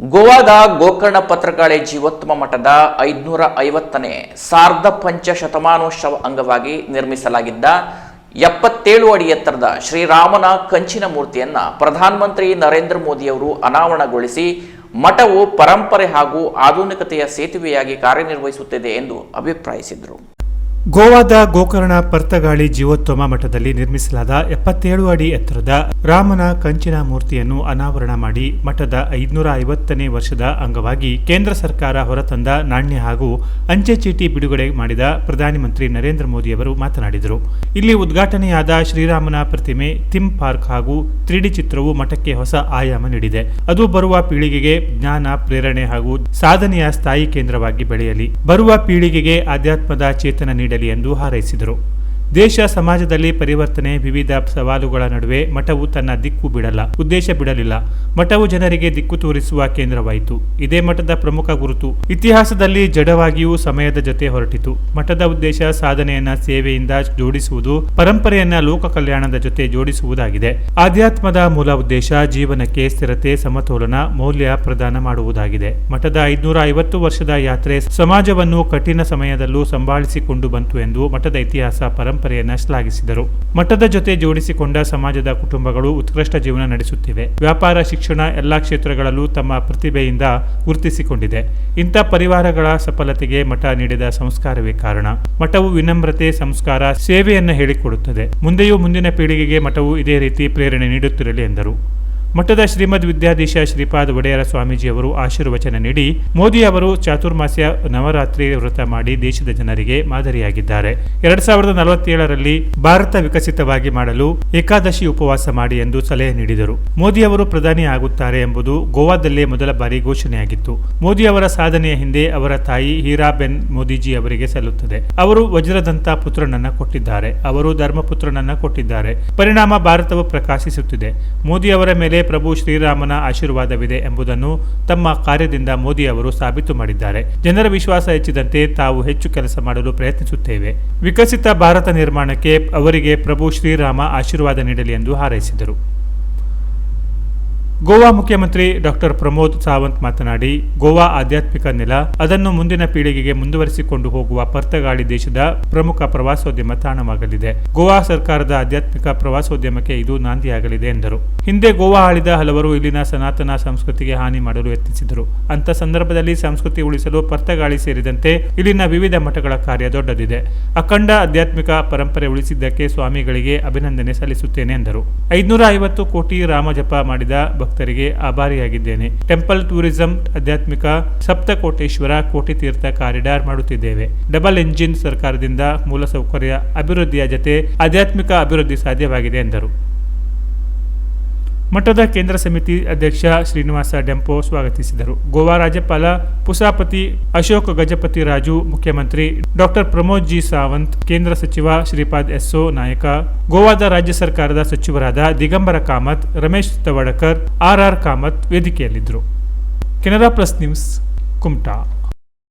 ಗೋವಾದ ಗೋಕರ್ಣ ಪತ್ರಕಾಳಿ ಜೀವೋತ್ತಮ ಮಠದ ಐದುನೂರ ಐವತ್ತನೇ ಸಾರ್ಧ ಪಂಚ ಶತಮಾನೋತ್ಸವ ಅಂಗವಾಗಿ ನಿರ್ಮಿಸಲಾಗಿದ್ದ ಎಪ್ಪತ್ತೇಳು ಅಡಿ ಎತ್ತರದ ಶ್ರೀರಾಮನ ಕಂಚಿನ ಮೂರ್ತಿಯನ್ನ ಪ್ರಧಾನಮಂತ್ರಿ ನರೇಂದ್ರ ಮೋದಿಯವರು ಅನಾವರಣಗೊಳಿಸಿ ಮಠವು ಪರಂಪರೆ ಹಾಗೂ ಆಧುನಿಕತೆಯ ಸೇತುವೆಯಾಗಿ ಕಾರ್ಯನಿರ್ವಹಿಸುತ್ತಿದೆ ಎಂದು ಅಭಿಪ್ರಾಯಿಸಿದರು. ಗೋವಾದ ಗೋಕರ್ಣ ಪರ್ತಗಾಳಿ ಜೀವೋತ್ತಮ ಮಠದಲ್ಲಿ ನಿರ್ಮಿಸಲಾದ ಎಪ್ಪತ್ತೇಳು ಅಡಿ ಎತ್ತರದ ರಾಮನ ಕಂಚಿನ ಮೂರ್ತಿಯನ್ನು ಅನಾವರಣ ಮಾಡಿ ಮಠದ ಐದುನೂರ ಐವತ್ತನೇ ವರ್ಷದ ಅಂಗವಾಗಿ ಕೇಂದ್ರ ಸರ್ಕಾರ ಹೊರತಂದ ನಾಣ್ಯ ಹಾಗೂ ಅಂಚೆ ಚೀಟಿ ಬಿಡುಗಡೆ ಮಾಡಿದ ಪ್ರಧಾನಮಂತ್ರಿ ನರೇಂದ್ರ ಮೋದಿಯವರು ಮಾತನಾಡಿದರು. ಇಲ್ಲಿ ಉದ್ಘಾಟನೆಯಾದ ಶ್ರೀರಾಮನ ಪ್ರತಿಮೆ, ಥಿಮ್ ಪಾರ್ಕ್ ಹಾಗೂ ತ್ರೀಡಿ ಚಿತ್ರವು ಮಠಕ್ಕೆ ಹೊಸ ಆಯಾಮ ನೀಡಿದೆ. ಅದು ಬರುವ ಪೀಳಿಗೆಗೆ ಜ್ಞಾನ, ಪ್ರೇರಣೆ ಹಾಗೂ ಸಾಧನೆಯ ಸ್ಥಾಯಿ ಕೇಂದ್ರವಾಗಿ ಬೆಳೆಯಲಿ. ಬರುವ ಪೀಳಿಗೆಗೆ ಆಧ್ಯಾತ್ಮದ ಚೇತನ ನೀಡಲಿ ಎಂದು ಹಾರೈಸಿದರು. ದೇಶ ಸಮಾಜದಲ್ಲಿ ಪರಿವರ್ತನೆ, ವಿವಿಧ ಸವಾಲುಗಳ ನಡುವೆ ಮಠವು ತನ್ನ ದಿಕ್ಕು ಬಿಡಲ್ಲ, ಉದ್ದೇಶ ಬಿಡಲಿಲ್ಲ. ಮಠವು ಜನರಿಗೆ ದಿಕ್ಕು ತೋರಿಸುವ ಕೇಂದ್ರವಾಯಿತು. ಇದೇ ಮಠದ ಪ್ರಮುಖ ಗುರುತು ಇತಿಹಾಸದಲ್ಲಿ ಜಡವಾಗಿಯೂ ಸಮಯದ ಜೊತೆ ಹೊರಟಿತು. ಮಠದ ಉದ್ದೇಶ ಸಾಧನೆಯನ್ನ ಸೇವೆಯಿಂದ ಜೋಡಿಸುವುದು, ಪರಂಪರೆಯನ್ನ ಲೋಕ ಕಲ್ಯಾಣದ ಜೊತೆ ಜೋಡಿಸುವುದಾಗಿದೆ. ಆಧ್ಯಾತ್ಮದ ಮೂಲ ಉದ್ದೇಶ ಜೀವನಕ್ಕೆ ಸ್ಥಿರತೆ, ಸಮತೋಲನ, ಮೌಲ್ಯ ಪ್ರದಾನ ಮಾಡುವುದಾಗಿದೆ. ಮಠದ ಐದುನೂರ ಐವತ್ತು ವರ್ಷದ ಯಾತ್ರೆ ಸಮಾಜವನ್ನು ಕಠಿಣ ಸಮಯದಲ್ಲೂ ಸಂಭಾಳಿಸಿಕೊಂಡು ಬಂತು ಎಂದು ಮಠದ ಇತಿಹಾಸ ಪರಂಪರೆಯನ್ನ ಶ್ಲಾಘಿಸಿದರು. ಮಠದ ಜೊತೆ ಜೋಡಿಸಿಕೊಂಡ ಸಮಾಜದ ಕುಟುಂಬಗಳು ಉತ್ಕೃಷ್ಟ ಜೀವನ ನಡೆಸುತ್ತಿವೆ. ವ್ಯಾಪಾರ, ಶಿಕ್ಷಣ ಎಲ್ಲಾ ಕ್ಷೇತ್ರಗಳಲ್ಲೂ ತಮ್ಮ ಪ್ರತಿಭೆಯಿಂದ ಗುರುತಿಸಿಕೊಂಡಿದೆ. ಇಂಥ ಪರಿವಾರಗಳ ಸಫಲತೆಗೆ ಮಠ ನೀಡಿದ ಸಂಸ್ಕಾರವೇ ಕಾರಣ. ಮಠವು ವಿನಮ್ರತೆ, ಸಂಸ್ಕಾರ, ಸೇವೆಯನ್ನು ಹೇಳಿಕೊಡುತ್ತದೆ. ಮುಂದೆಯೂ ಮುಂದಿನ ಪೀಳಿಗೆಗೆ ಮಠವು ಇದೇ ರೀತಿ ಪ್ರೇರಣೆ ನೀಡುತ್ತಿರಲಿ ಎಂದರು. ಮಠದ ಶ್ರೀಮದ್ ವಿದ್ಯಾಧೀಶ ಶ್ರೀಪಾದ ಒಡೆಯರ ಸ್ವಾಮೀಜಿಯವರು ಆಶೀರ್ವಚನ ನೀಡಿ ಮೋದಿ ಅವರು ಚಾತುರ್ಮಾಸ್ಯ ನವರಾತ್ರಿ ವ್ರತ ಮಾಡಿ ದೇಶದ ಜನರಿಗೆ ಮಾದರಿಯಾಗಿದ್ದಾರೆ. ಎರಡ್ ಸಾವಿರದ ನಲವತ್ತೇಳರಲ್ಲಿ ಭಾರತ ವಿಕಸಿತವಾಗಿ ಮಾಡಲು ಏಕಾದಶಿ ಉಪವಾಸ ಮಾಡಿ ಎಂದು ಸಲಹೆ ನೀಡಿದರು. ಮೋದಿ ಅವರು ಪ್ರಧಾನಿ ಆಗುತ್ತಾರೆ ಎಂಬುದು ಗೋವಾದಲ್ಲೇ ಮೊದಲ ಬಾರಿ ಘೋಷಣೆಯಾಗಿತ್ತು. ಮೋದಿ ಅವರ ಸಾಧನೆಯ ಹಿಂದೆ ಅವರ ತಾಯಿ ಹೀರಾಬೆನ್ ಮೋದಿಜಿ ಅವರಿಗೆ ಸಲ್ಲುತ್ತದೆ. ಅವರು ವಜ್ರದಂತ ಪುತ್ರನನ್ನ ಕೊಟ್ಟಿದ್ದಾರೆ. ಅವರು ಧರ್ಮಪುತ್ರನನ್ನ ಕೊಟ್ಟಿದ್ದಾರೆ. ಪರಿಣಾಮ ಭಾರತವು ಪ್ರಕಾಶಿಸುತ್ತಿದೆ. ಮೋದಿ ಅವರ ಮೇಲೆ ಪ್ರಭು ಶ್ರೀರಾಮನ ಆಶೀರ್ವಾದವಿದೆ ಎಂಬುದನ್ನು ತಮ್ಮ ಕಾರ್ಯದಿಂದ ಮೋದಿ ಅವರು ಸಾಬೀತು ಮಾಡಿದ್ದಾರೆ. ಜನರ ವಿಶ್ವಾಸ ಹೆಚ್ಚಿದಂತೆ ತಾವು ಹೆಚ್ಚು ಕೆಲಸ ಮಾಡಲು ಪ್ರಯತ್ನಿಸುತ್ತೇವೆ. ವಿಕಸಿತ ಭಾರತ ನಿರ್ಮಾಣಕ್ಕೆ ಅವರಿಗೆ ಪ್ರಭು ಶ್ರೀರಾಮ ಆಶೀರ್ವಾದ ನೀಡಲಿ ಎಂದು ಹಾರೈಸಿದರು. ಗೋವಾ ಮುಖ್ಯಮಂತ್ರಿ ಡಾಕ್ಟರ್ ಪ್ರಮೋದ್ ಸಾವಂತ್ ಮಾತನಾಡಿ, ಗೋವಾ ಆಧ್ಯಾತ್ಮಿಕ ನೆಲ, ಅದನ್ನು ಮುಂದಿನ ಪೀಳಿಗೆಗೆ ಮುಂದುವರಿಸಿಕೊಂಡು ಹೋಗುವ ಪರ್ತಗಾಳಿ ದೇಶದ ಪ್ರಮುಖ ಪ್ರವಾಸೋದ್ಯಮ ತಾಣವಾಗಲಿದೆ. ಗೋವಾ ಸರ್ಕಾರದ ಆಧ್ಯಾತ್ಮಿಕ ಪ್ರವಾಸೋದ್ಯಮಕ್ಕೆ ಇದು ನಾಂದಿಯಾಗಲಿದೆ ಎಂದರು. ಹಿಂದೆ ಗೋವಾ ಆಳಿದ ಹಲವರು ಇಲ್ಲಿನ ಸನಾತನ ಸಂಸ್ಕೃತಿಗೆ ಹಾನಿ ಮಾಡಲು ಯತ್ನಿಸಿದರು. ಅಂತ ಸಂದರ್ಭದಲ್ಲಿ ಸಂಸ್ಕೃತಿ ಉಳಿಸಲು ಪರ್ತಗಾಳಿ ಸೇರಿದಂತೆ ಇಲ್ಲಿನ ವಿವಿಧ ಮಠಗಳ ಕಾರ್ಯ ದೊಡ್ಡದಿದೆ. ಅಖಂಡ ಆಧ್ಯಾತ್ಮಿಕ ಪರಂಪರೆ ಉಳಿಸಿದ್ದಕ್ಕೆ ಸ್ವಾಮಿಗಳಿಗೆ ಅಭಿನಂದನೆ ಸಲ್ಲಿಸುತ್ತೇನೆ ಎಂದರು. ಐದುನೂರ ಐವತ್ತು ಕೋಟಿ ರಾಮಜಪ ಮಾಡಿದ ಭಕ್ತರಿಗೆ ಆಭಾರಿಯಾಗಿದ್ದೇನೆ. ಟೆಂಪಲ್ ಟೂರಿಸಂ ಆಧ್ಯಾತ್ಮಿಕ ಸಪ್ತಕೋಟೇಶ್ವರ ಕೋಟಿ ತೀರ್ಥ ಕಾರಿಡಾರ್ ಮಾಡುತ್ತಿದ್ದೇವೆ. ಡಬಲ್ ಎಂಜಿನ್ ಸರ್ಕಾರದಿಂದ ಮೂಲಸೌಕರ್ಯ ಅಭಿವೃದ್ಧಿಯ ಜತೆ ಆಧ್ಯಾತ್ಮಿಕ ಅಭಿವೃದ್ಧಿ ಸಾಧ್ಯವಾಗಿದೆ ಎಂದರು. ಮಠದ ಕೇಂದ್ರ ಸಮಿತಿ ಅಧ್ಯಕ್ಷ ಶ್ರೀನಿವಾಸ ಡೆಂಪೋ ಸ್ವಾಗತಿಸಿದರು. ಗೋವಾ ರಾಜ್ಯಪಾಲ ಪುಸಾಪತಿ ಅಶೋಕ್ ಗಜಪತಿ ರಾಜು, ಮುಖ್ಯಮಂತ್ರಿ ಡಾಕ್ಟರ್ ಪ್ರಮೋದ್ ಜಿ ಸಾವಂತ್, ಕೇಂದ್ರ ಸಚಿವ ಶ್ರೀಪಾದ್ ಎಸ್ಸೋ ನಾಯಕ, ಗೋವಾದ ರಾಜ್ಯ ಸರ್ಕಾರದ ಸಚಿವರಾದ Digambar Kamat, Ramesh Tawadkar, R R Kamat ವೇದಿಕೆಯಲ್ಲಿದ್ದರು. Canara plus news, Kumta.